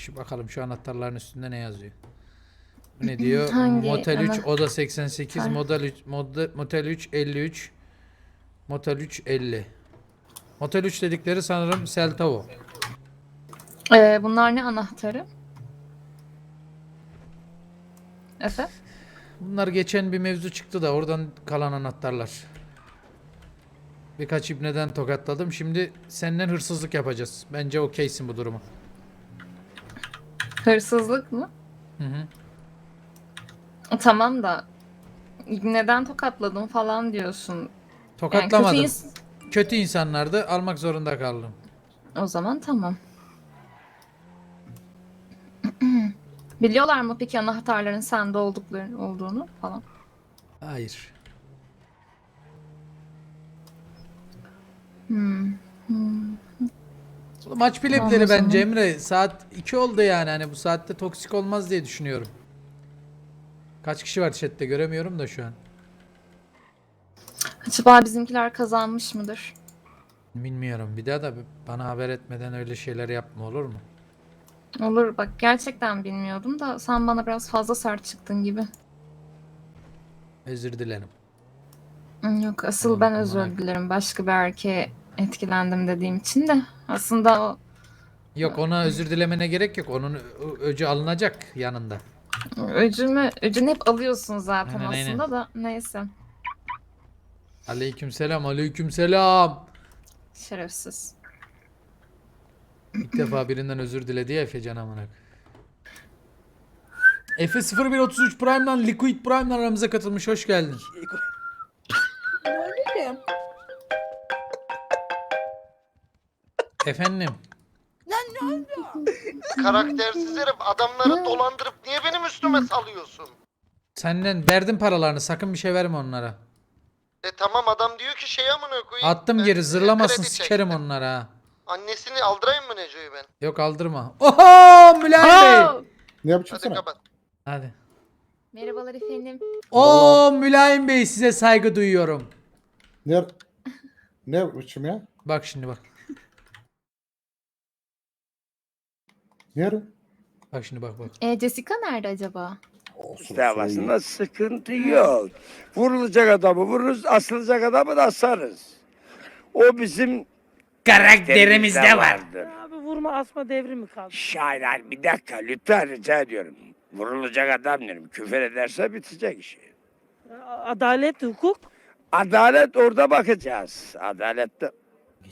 Şu bakalım şu anahtarların üstünde ne yazıyor. Bu ne diyor? Hangi Motel 3 ana- oda 88 Hangi- model 3 model, motel 3 53 motel 3 50. Motel 3 dedikleri sanırım Seltavo. Ee, bunlar ne anahtarı? Efe? Bunlar geçen bir mevzu çıktı da oradan kalan anahtarlar. Birkaç ibneden tokatladım. Şimdi senden hırsızlık yapacağız. Bence okeysin bu duruma. Hırsızlık mı? Hı hı. Tamam da neden tokatladın falan diyorsun. Yani Tokatlamadım. kötü kötü, ins- insanlardı. Almak zorunda kaldım. O zaman tamam. Biliyorlar mı peki anahtarların sende oldukları olduğunu falan? Hayır. Maç biletleri Tamam bence. Emre. Saat 2 oldu yani. Hani bu saatte toksik olmaz diye düşünüyorum. Kaç kişi var chatte göremiyorum da şu an. Acaba bizimkiler kazanmış mıdır? Bilmiyorum. Bir daha da bana haber etmeden öyle şeyler yapma olur mu? Olur bak gerçekten bilmiyordum da sen bana biraz fazla sert çıktın gibi. Özür dilerim. Yok asıl Tamam, ben özür dilerim başka bir erkeğe etkilendim dediğim için de aslında o Yok ona özür dilemene gerek yok. Onun ö- öcü alınacak yanında. öcümü öcünü hep alıyorsun zaten Aynen, aynen. aslında da neyse Aleykümselam, aleykümselam. şerefsiz. İlk defa birinden özür diledi ya Efe Can amına. Efe 0133 Prime'dan Liquid Prime'dan aramıza katılmış. Hoş geldin. Efendim. Karaktersiz herif adamları dolandırıp niye benim üstüme salıyorsun? Senden verdim paralarını. Sakın bir şey verme onlara. E tamam adam diyor ki şey amına koyayım. Attım ben, geri. Zırlamasın kredi sikerim çektim. onlara. ha. Annesini aldırayım mı Neco'yu ben? Yok aldırma. Oho Mülayim Bey. Ne yapıp Hadi çıksana? kapat. Hadi. Merhabalar efendim. Oo Mülayim Bey size saygı duyuyorum. Ne ne biçim ya? Bak şimdi bak. Ne Bak şimdi bak bak. E, Jessica nerede acaba? Olsun. davasında sıkıntı yok. Vurulacak adamı vururuz, asılacak adamı da asarız. O bizim karakterimizde vardır. Abi vurma asma devri mi kaldı? Şahin abi, bir dakika lütfen rica ediyorum. Vurulacak adam diyorum. Küfür ederse bitecek işi. Adalet, hukuk. Adalet orada bakacağız. Adalette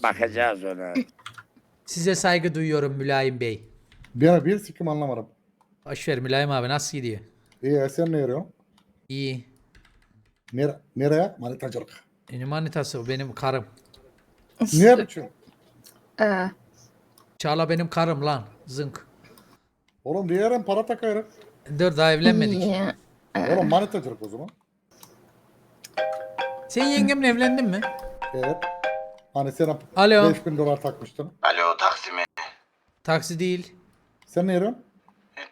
bakacağız ona. Size saygı duyuyorum Mülayim Bey. Bir, bir sikim anlamadım. Boşver Mülayim abi nasıl gidiyor? İyi sen ne arıyorsun? İyi. Nere, nereye? Manitacılık. Benim manitası o benim karım. Ne biçim? Ee, Çağla benim karım lan. Zınk. Oğlum diğerin para takıyorum. Dur daha evlenmedik. iyi. Oğlum manitacılık o zaman. Sen yengemle evlendin mi? Evet. Hani sen Alo. 5000 dolar takmıştın. Alo Taksim'e. Taksi değil. Sen ne arıyorsun?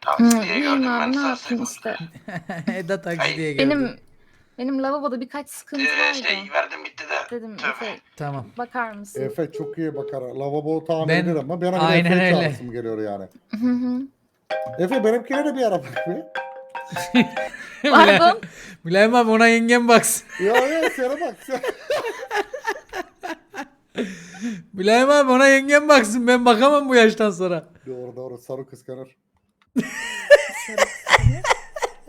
Hı, iyiyim abi ne yapayım işte. Eda taksi diye geldi. Benim benim lavaboda birkaç sıkıntı vardı. şey verdim bitti de. Dedim Efe Tamam. bakar mısın? Efe çok iyi bakar. Lavabo tamir Ben- eder ama bana Aynen bir de Efe öyle. çağırsım geliyor yani. Hı hı. Efe benimkine de bir ara bak be. Pardon. Mülayim abi ona yengem baksın. Ya ya sana bak sen. Mülayim abi ona yengem baksın. Ben bakamam bu yaştan sonra. Doğru doğru sarı kıskanır.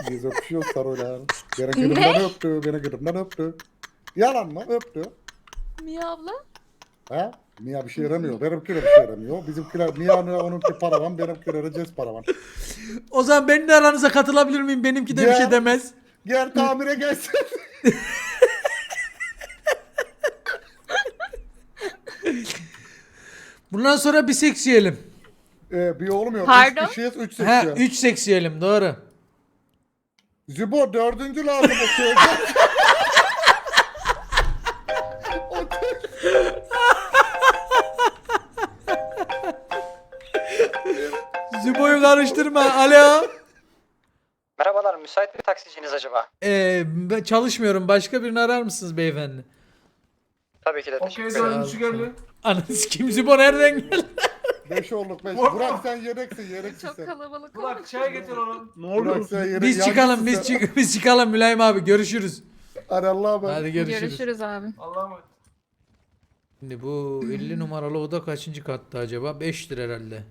Biz öpüşüyoruz sarıyla yani. Beni gülümden öptü, beni gülümden öptü. Yalan mı? Öptü. Mia abla. Ha? Mia bir şey yaramıyor. Benimkiler bir şey yaramıyor. Bizimkiler Mia'nın onunki paravan, benimkilere cez paravan. O zaman ben de aranıza katılabilir miyim? Benimki de bir şey demez. Gel tamire gelsin. Bundan sonra bir seks yiyelim. ee, bir oğlum yok. Pardon? Üç kişiyiz, üç Ha, seksiyon. 3 seks yiyelim doğru. Zibo dördüncü lazım o şey. Zübo'yu karıştırma. Alo. Merhabalar, müsait bir taksiciniz acaba? Ee, ben çalışmıyorum. Başka birini arar mısınız beyefendi? Tabii ki de teşekkür Sağ ederim. olun. Ananı sikeyim Zibo nereden geldi? 5 olduk 5. Burak sen yedeksin yedeksin Çok sen. kalabalık oldu. Burak çay getir oğlum. Burak sen yedek. Biz çıkalım yancısın biz, çık biz çıkalım Mülayim abi görüşürüz. Hadi Allah'a emanet. Hadi görüşürüz. Görüşürüz abi. Allah'a emanet. Şimdi bu 50 numaralı oda kaçıncı katta acaba? 5'tir herhalde.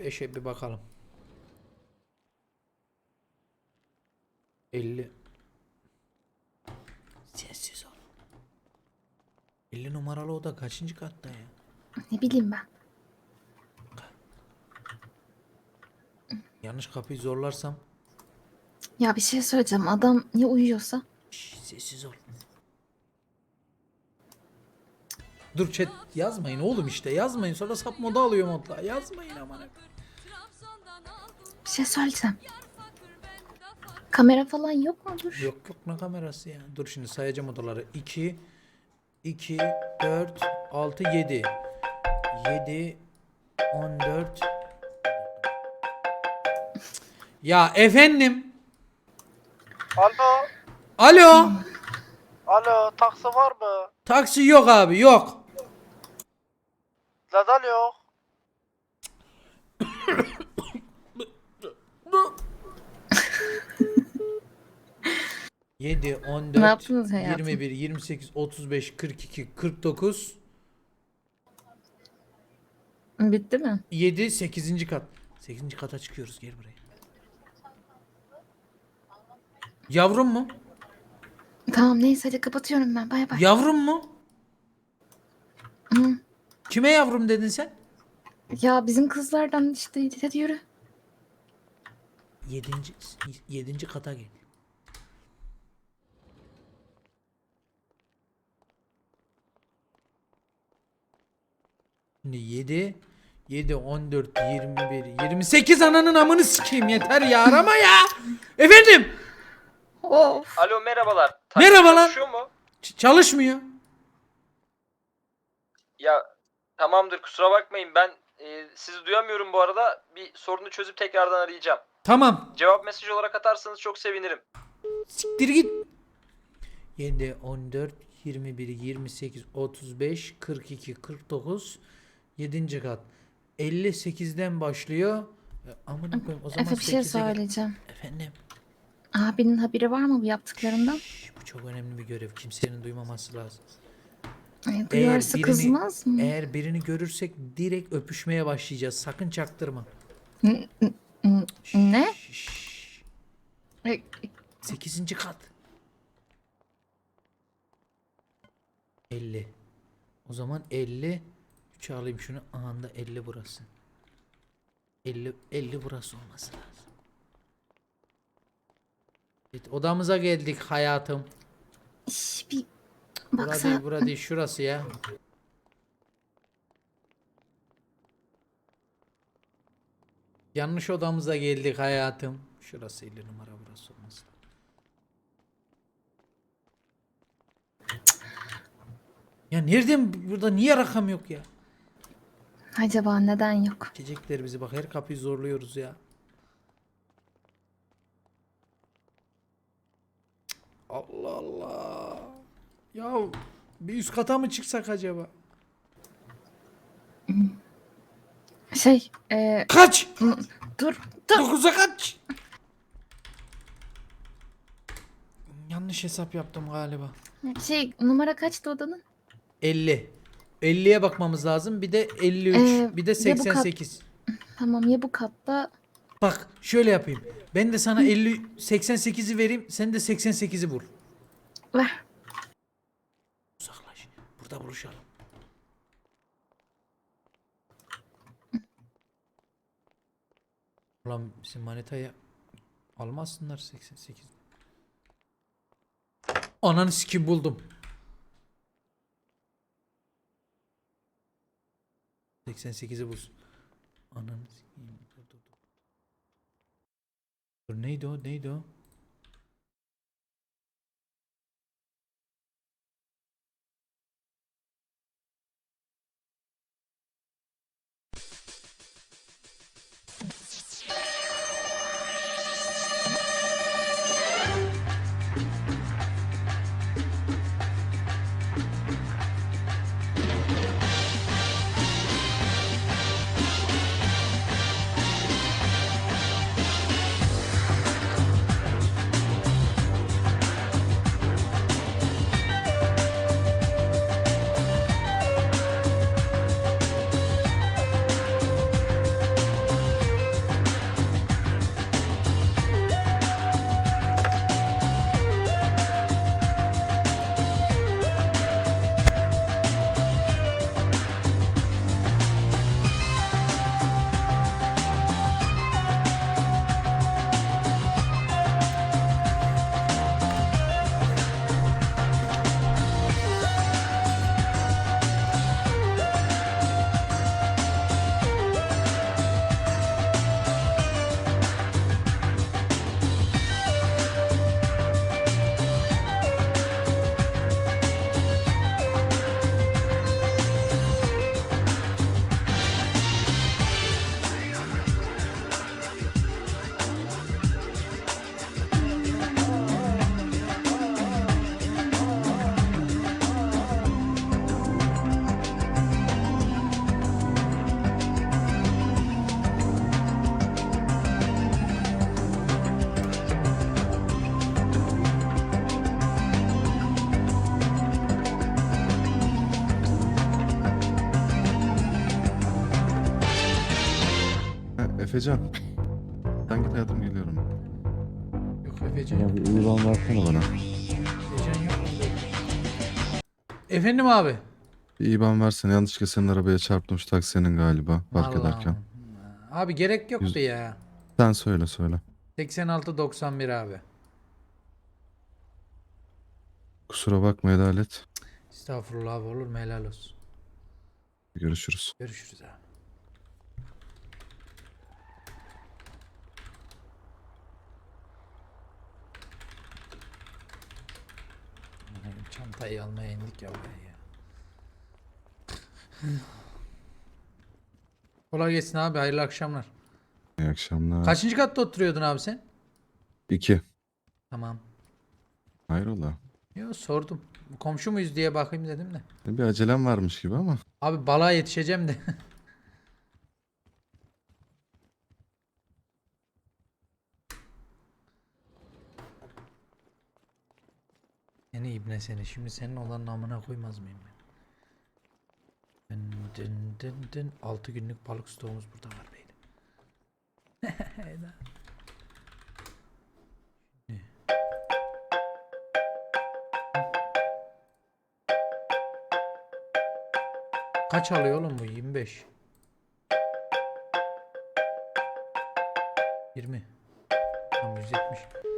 5'e bir bakalım. 50 Sessiz ol. 50 numaralı oda kaçıncı katta ya? Ne bileyim ben. Yanlış kapıyı zorlarsam Ya bir şey söyleyeceğim. Adam ya uyuyorsa? Şş, sessiz ol. Dur chat yazmayın oğlum işte yazmayın sonra sap moda alıyor modla yazmayın aman Bir şey söyleyeceğim. Kamera falan yok mudur? Yok yok ne kamerası ya. Dur şimdi sayacağım odaları. 2 2 4 6 7 7 14 Ya efendim. Alo. Alo. Alo taksi var mı? Taksi yok abi yok. Neden yok? Yedi, on Ne dört, yaptınız hayatım? 21, 28, 35, 42, 49, Bitti mi? 7, 8. kat. 8. kata çıkıyoruz gel buraya. Yavrum mu? Tamam neyse hadi kapatıyorum ben. Bay bay. Yavrum mu? Hı. Kime yavrum dedin sen? Ya bizim kızlardan işte hadi yürü. 7. 7. kata gel. Şimdi 7 7 14 21 28 ananın amını sikeyim yeter ya arama ya. Efendim Of. Alo merhabalar. Merhabalar. Çalışıyor mu? ç- çalışmıyor. Ya tamamdır kusura bakmayın ben e, sizi duyamıyorum bu arada. Bir sorunu çözüp tekrardan arayacağım. Tamam. Cevap mesaj olarak atarsanız çok sevinirim. Siktir git. 7 14 21 28 35 42 49 7. kat. 58'den başlıyor. E, Amına koyayım o zaman Efe bir şey 8'e gel. söyleyeceğim. Efendim. Abinin haberi var mı bu yaptıklarından? Şş, bu çok önemli bir görev. Kimsenin duymaması lazım. E, duyarsa birini- kızmaz mı? Eğer birini görürsek direkt öpüşmeye başlayacağız. Sakın çaktırma. N- n- ne? Şşş. E, 8. kat. 50. O zaman 50. 3 alayım şunu. Anda 50 burası. 50 50 burası olması lazım. Evet, odamıza geldik hayatım. şş, bir Bura değil, bura değil, şurası ya. Yanlış odamıza geldik hayatım. Şurası 50 numara burası olması. Ya nereden burada niye rakam yok ya? Acaba neden yok? Çekecekler bizi bak her kapıyı zorluyoruz ya. Allah Allah. Ya bir üst kata mı çıksak acaba? Şey, e, Kaç! dur, dur. Dokuza kaç! Yanlış hesap yaptım galiba. Şey, numara kaçtı odanın? 50. 50'ye bakmamız lazım. Bir de 53. Ee, bir de ya bu kat- 88. Tamam ya bu katta Bak şöyle yapayım. Ben de sana 50 88'i vereyim. Sen de 88'i bul. ver. Uzaklaş. Burada buluşalım. Ulan bizim manetayı almazsınlar 88. Ananı sikim buldum. 88'i bulsun. Ananı sikeyim. Dur dur dur. Dur neydi o? Neydi o? Efecan. Ben git hayatım geliyorum. Yok Efecan yok. bir IBAN versene bana. Efecan yok. Efendim abi. Bir IBAN versene. Yanlışlıkla senin arabaya çarptım şu taksinin galiba. Allah'ım. ederken. Abi gerek yoktu Yüz- ya. Sen söyle söyle. 8691 abi. Kusura bakma Adalet. Estağfurullah abi olur mu helal olsun. Görüşürüz. Görüşürüz abi. Aman, Çantayı almaya indik ya buraya ya. Kolay gelsin abi hayırlı akşamlar. İyi akşamlar. Kaçıncı katta oturuyordun abi sen? İki. Tamam. Hayrola. Yo sordum. Komşu muyuz diye bakayım dedim de. Bir acelem varmış gibi ama. Abi balığa yetişeceğim de. ibne seni. Şimdi senin olan namına koymaz mıyım ben? Dın dın dın dın. 6 günlük balık stoğumuz burada var beyler. Kaç alıyor oğlum bu? 25. 20. Tamam 170.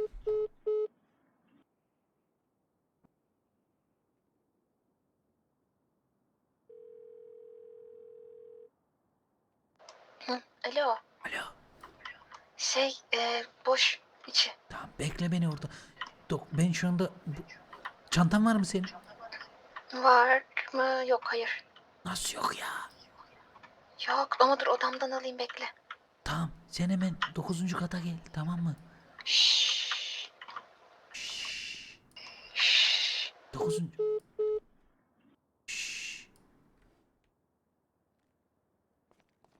Hı, Alo. Alo. Şey, e, boş içi. Tamam bekle beni orada. Dok ben şu anda bu- çantan var mı senin? Var mı? Yok, hayır. Nasıl yok ya? Yok ama dur odamdan alayım bekle. Tamam sen hemen 9. kata gel tamam mı? Şşş. Şşş. 9.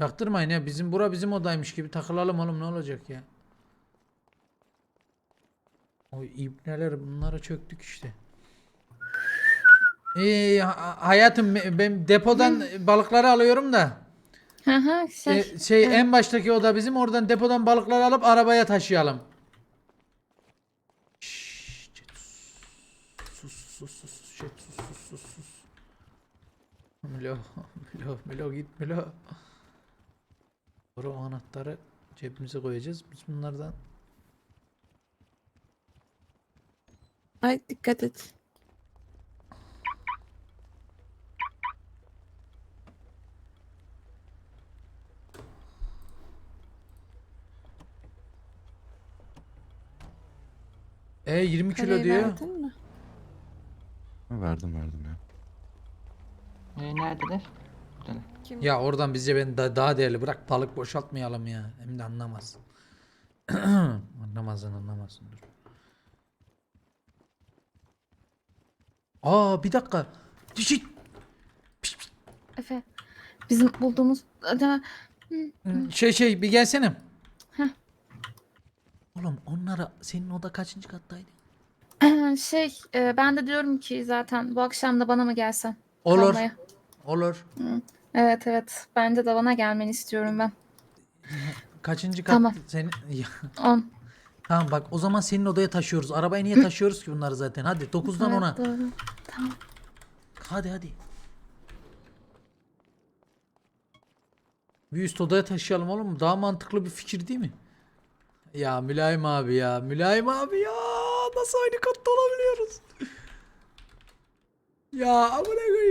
Çaktırmayın ya bizim bura bizim odaymış gibi takılalım oğlum ne olacak ya? O ibneler bunlara çöktük işte. Ha- hayatım ben depodan balıkları alıyorum da. Hı hı şey. Ee, şey en baştaki oda bizim oradan depodan balıkları alıp arabaya taşıyalım. Şşş, sus sus sus sus sus sus sus sus. Milo Milo Milo git Milo. Sonra o anahtarı cebimize koyacağız. Biz bunlardan Ay dikkat et. e 20 kilo Parayı diyor. verdin mi? Ha, Verdim verdim ya. neredeler? Ya oradan bizce ben da- daha değerli bırak balık boşaltmayalım ya. Hem de anlamaz. Anlamazsın anlamazsın dur. Aa bir dakika. Dişit. Efe. Bizim bulduğumuz da Şey şey bir gelsene. Heh. Oğlum onlara senin oda kaçıncı kattaydı? şey e, ben de diyorum ki zaten bu akşam da bana mı gelsen? Olur. kalmaya? Olur. Evet evet. Bence de bana gelmeni istiyorum ben. Kaçıncı kat Tamam. senin? Ya, 10. tamam bak o zaman senin odaya taşıyoruz. Arabaya niye taşıyoruz ki bunları zaten? Hadi 9'dan Evet, 10'a. doğru. Hadi hadi. Bir üst odaya taşıyalım oğlum. Daha mantıklı bir fikir değil mi? Ya Mülayim abi ya. Mülayim abi ya. Nasıl aynı katta olabiliyoruz? ya amına koyayım.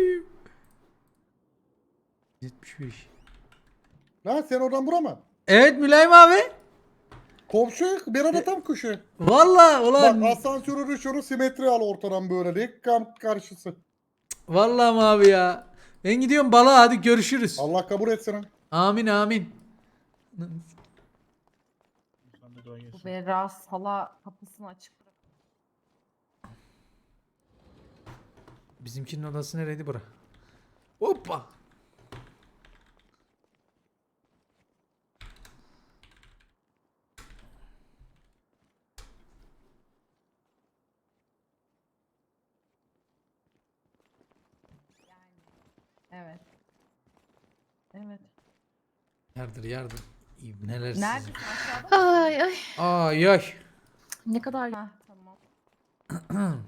75. Lan sen oradan bura mı? Evet Mülayim abi. Komşu bir arada tam köşe. Vallahi ulan. Bak asansörü şunu simetri al ortadan böyle. Dik kam karşısı. Vallahi mi abi ya. Ben gidiyorum balığa hadi görüşürüz. Allah kabul etsin. Amin amin. Bu Berra sala kapısını açık bırak. Bizimkinin odası nereydi bura? Hoppa. Evet. Evet. Yardır yardır. Neredesin sizi. aşağıda? Ay ay. Ay ay. Ne kadar Heh, tamam.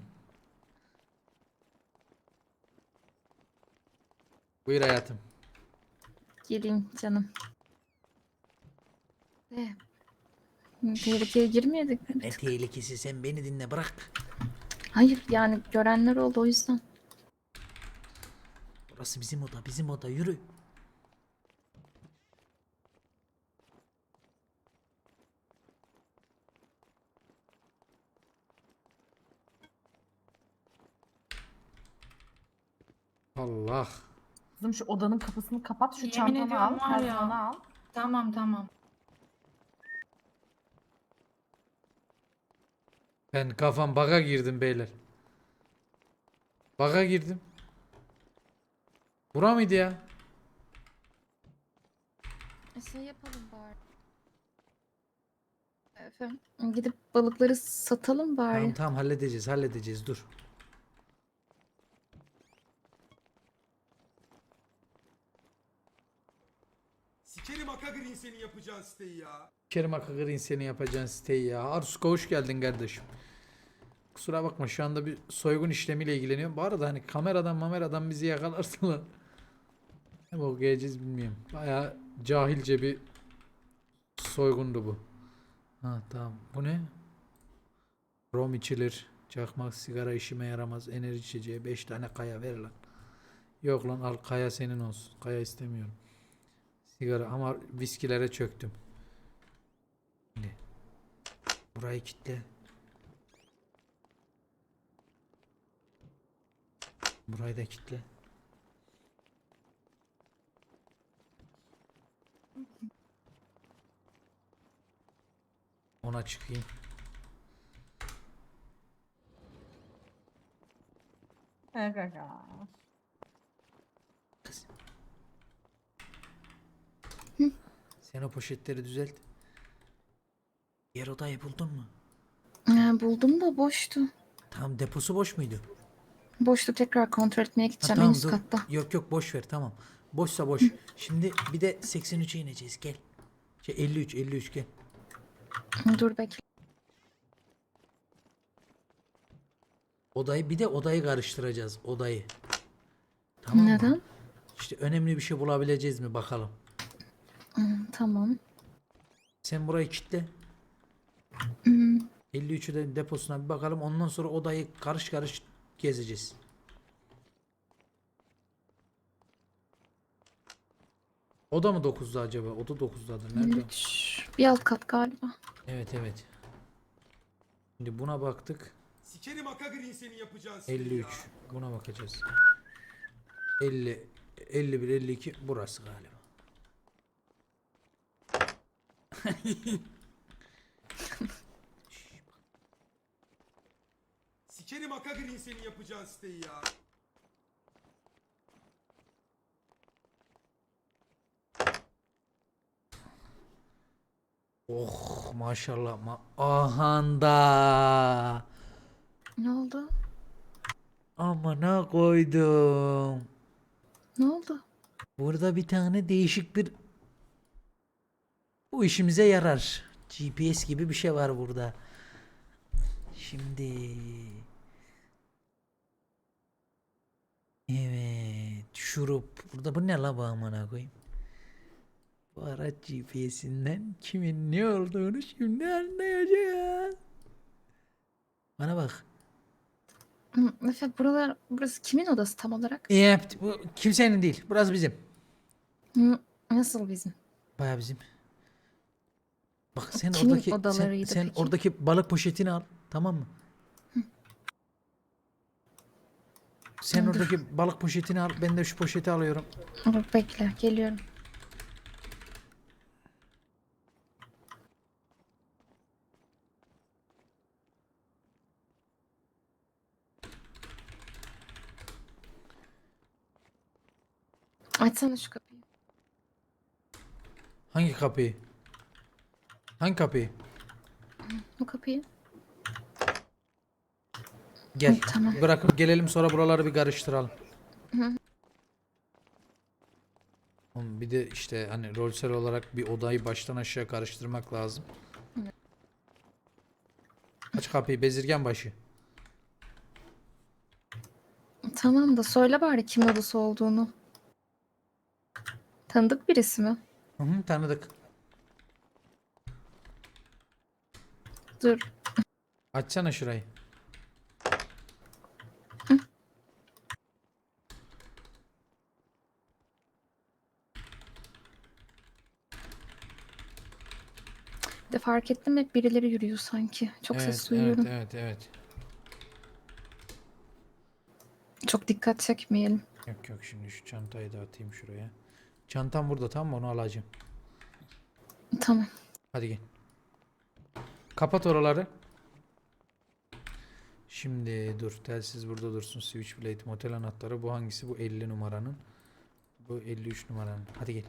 Buyur hayatım. gireyim canım. Eh. Tehlikeye girmeyedik mi? Ne tehlikesi sen beni dinle bırak. Hayır yani görenler oldu o yüzden. Burası bizim oda bizim oda yürü. Allah. Kızım şu odanın kapısını kapat, şu Yemin çantanı ediyorum al, var ya. al. Tamam tamam. Ben kafam baga girdim beyler. Baga girdim. Bura mıydı ya? Şey yapalım bari. Efendim gidip balıkları satalım bari. Tamam tamam halledeceğiz halledeceğiz dur. Sikerim Akagri'nin senin yapacağın siteyi ya. Kerim Akagır'ın seni yapacağın siteyi ya. Arsuka hoş geldin kardeşim. Kusura bakma şu anda bir soygun işlemiyle ilgileniyorum. Bu arada hani kameradan mameradan bizi yakalarsalar. Ne bok yiyeceğiz bilmiyorum. Baya cahilce bir soygundu bu. Ha tamam. Bu ne? Rom içilir. Çakmak sigara işime yaramaz. Enerji içeceği 5 tane kaya ver lan. Yok lan al kaya senin olsun. Kaya istemiyorum. Sigara ama viskilere çöktüm. Şimdi burayı kitle. Burayı da kitle. Ona çıkayım. Kız. Sen o poşetleri düzelt. Yer odayı buldun mu? Ha, buldum da boştu. Tamam deposu boş muydu? Boştu tekrar kontrol etmeye Ha, gideceğim en üst dur. katta. Yok yok boş ver tamam. Boşsa boş. Şimdi bir de 83'e ineceğiz gel. Şey 53 53 gel. Dur bekle. Odayı bir de odayı karıştıracağız odayı. Tamam mı? Neden? İşte önemli bir şey bulabileceğiz mi bakalım. Hmm, tamam. Sen burayı kitle. Hmm, 53'ü de deposuna bir bakalım. Ondan sonra odayı karış karış gezeceğiz. Oda mı 9'da acaba? Oda 9'dadır. Nerede? Bir alt kat galiba. Evet evet. Şimdi buna baktık. Sikerim Akagri'nin senin yapacağın siteyi 53. ya. Buna bakacağız. 50 51 52 burası galiba. Sikerim Akagri'nin senin yapacağın siteyi ya. Oh maşallah ma ahanda. Ne oldu? Amına koydum. Ne oldu? Burada bir tane değişik bir bu işimize yarar. GPS gibi bir şey var burada. Şimdi Evet, şurup. Burada bu ne la bu amına koyayım? Bu araç GPS'inden kimin ne olduğunu şimdi anlayacağız. Bana bak. Hmm, Efe buralar, burası kimin odası tam olarak? Yep, bu kimsenin değil. Burası bizim. Hmm, Nasıl bizim? Baya bizim. Bak sen Kimin oradaki sen, odalarıydı sen peki? oradaki balık poşetini al, tamam mı? Sen oradaki balık poşetini al, ben de şu poşeti alıyorum. Dur bekle geliyorum. Açsana şu kapıyı. Hangi kapıyı? Hangi kapıyı? Bu kapıyı. Gel. Hı, tamam. Bırakıp gelelim sonra buraları bir karıştıralım. Hı. Oğlum bir de işte hani rolsel olarak bir odayı baştan aşağı karıştırmak lazım. Aç kapıyı bezirgen başı. Tamam da söyle bari kim odası olduğunu. Tanıdık birisi mi? Hı hı, tanıdık. Dur. Açsana şurayı. De fark ettim hep birileri yürüyor sanki. Çok evet, ses duyuyorum. Evet, evet, evet. Çok dikkat çekmeyelim. Yok yok şimdi şu çantayı da atayım şuraya. Çantam burada tamam mı? Onu alacağım. Tamam. Hadi gel. Kapat oraları. Şimdi dur. Telsiz burada dursun. Switchblade motel anahtarı. Bu hangisi? Bu 50 numaranın. Bu 53 numaranın. Hadi gel.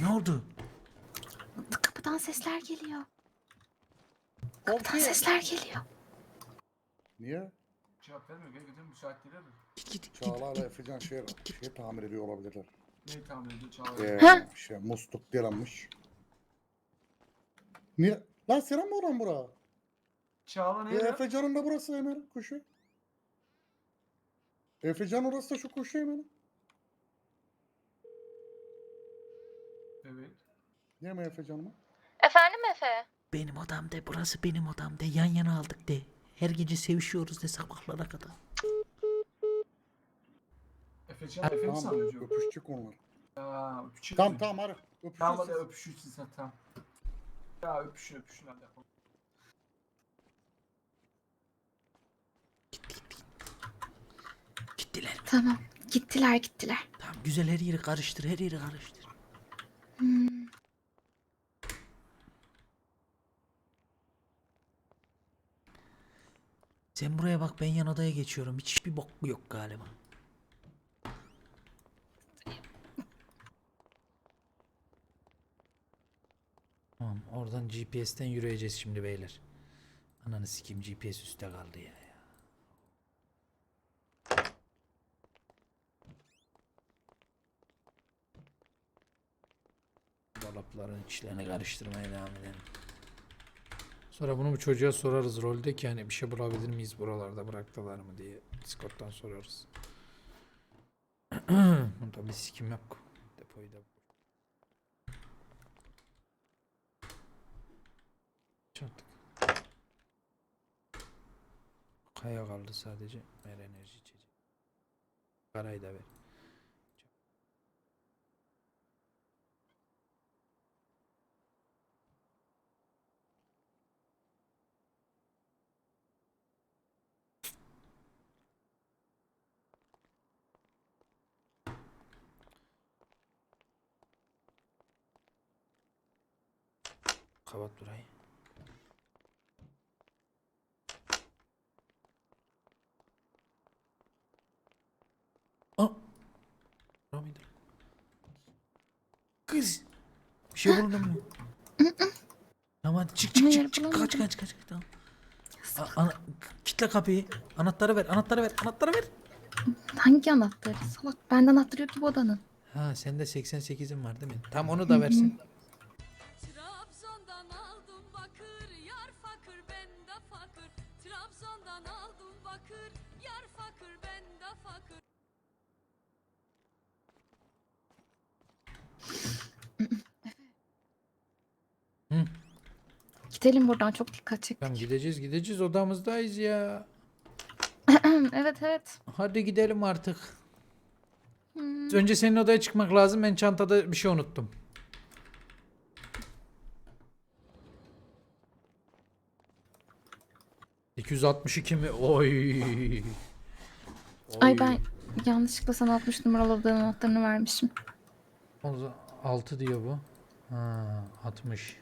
Ne oldu? Kapıdan sesler geliyor. Kapıdan sesler geliyor. Niye? Cevap vermiyor. Gel gidelim müsait değil mi? Git git git. Çağlar'la Efecan şey, şey tamir ediyor olabilirler. Neyi tahmin ediyor Çağla? Ee, Ha? şey, musluk yalanmış. Niye? Lan senin mi oran bura? Çağla E, Efecan'ın da burası hemen kuşu. Efecan orası da şu kuşu hemen. Evet. Niye mi Efecan mı? Efendim Efe? Benim odam de burası benim odam de yan yana aldık de. Her gece sevişiyoruz de sabahlara kadar. Efecan, Efe mi Tamam sanıyor? öpüşecek onlar. Aa, öpüşelim. Tamam tamam hadi. Öpüşeceğiz. Tamam hadi öpüşürsün sen tamam. Ya öpüşün öpüşün hadi yapalım. Gittiler. Tamam. Gittiler gittiler. Tamam güzel her yeri karıştır her yeri karıştır. Sen buraya bak ben yan odaya geçiyorum. Hiçbir bok yok galiba. Tamam oradan GPS'ten yürüyeceğiz şimdi beyler. Ananı sikeyim GPS üstte kaldı ya. Ya. Dolapların içlerini karıştırmaya devam edelim. Sonra bunu bu çocuğa sorarız rolde ki hani bir şey bulabilir miyiz buralarda bıraktılar mı diye Discord'dan sorarız. Bunda bir sikim yok. Depoyu da Çattık. Kaya kaldı sadece. Ver enerji içecek. Parayı da ver. Kapat burayı. Aa. Kız. Bir şey buldun mu? tamam hadi çık çık Hayır, çık çık kaç bulamadım. kaç kaç tamam. A- ana, kitle kapıyı. Anahtarı ver, anahtarı ver, anahtarı ver. Hangi anahtarı? Salak. Bende anahtar yok ki bu odanın. Ha sende 88'in var değil mi? Tam onu da versin. Gidelim buradan çok dikkat çektik. Tamam gideceğiz gideceğiz odamızdayız ya. evet evet. Hadi gidelim artık. Hmm. Önce senin odaya çıkmak lazım. Ben çantada bir şey unuttum. ...262 mi? Oy. Ay Oy. ben yanlışlıkla sana 60 numaralı odanın anahtarını vermişim. O zaman 6 diyor bu. Ha, 60.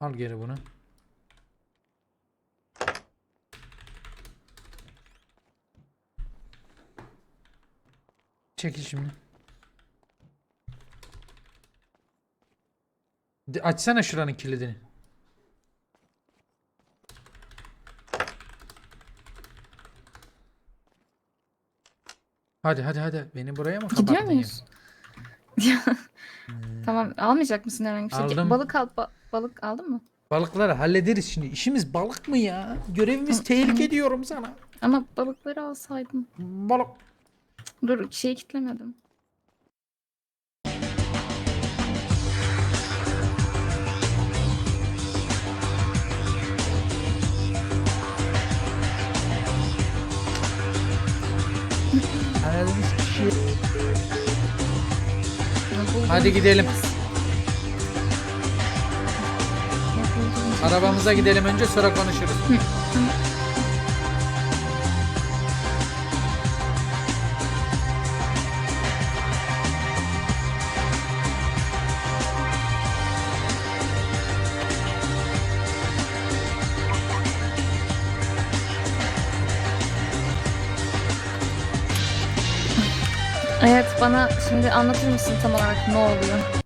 Al geri bunu. Çekil şimdi. De- açsana şuranın kilidini. Hadi hadi hadi. Beni buraya mı kapattın? Gidiyor muyuz? tamam almayacak mısın herhangi bir şey? Aldım. Balık al ba- balık aldın mı? Balıkları hallederiz şimdi. İşimiz balık mı ya? Görevimiz tehlike diyorum sana. Ama balıkları alsaydın. Balık. Dur şeyi kitlemedim. Kişi. Bulduğum- Hadi gidelim. Arabamıza gidelim önce sonra konuşuruz. Evet bana şimdi anlatır mısın tam olarak ne oluyor?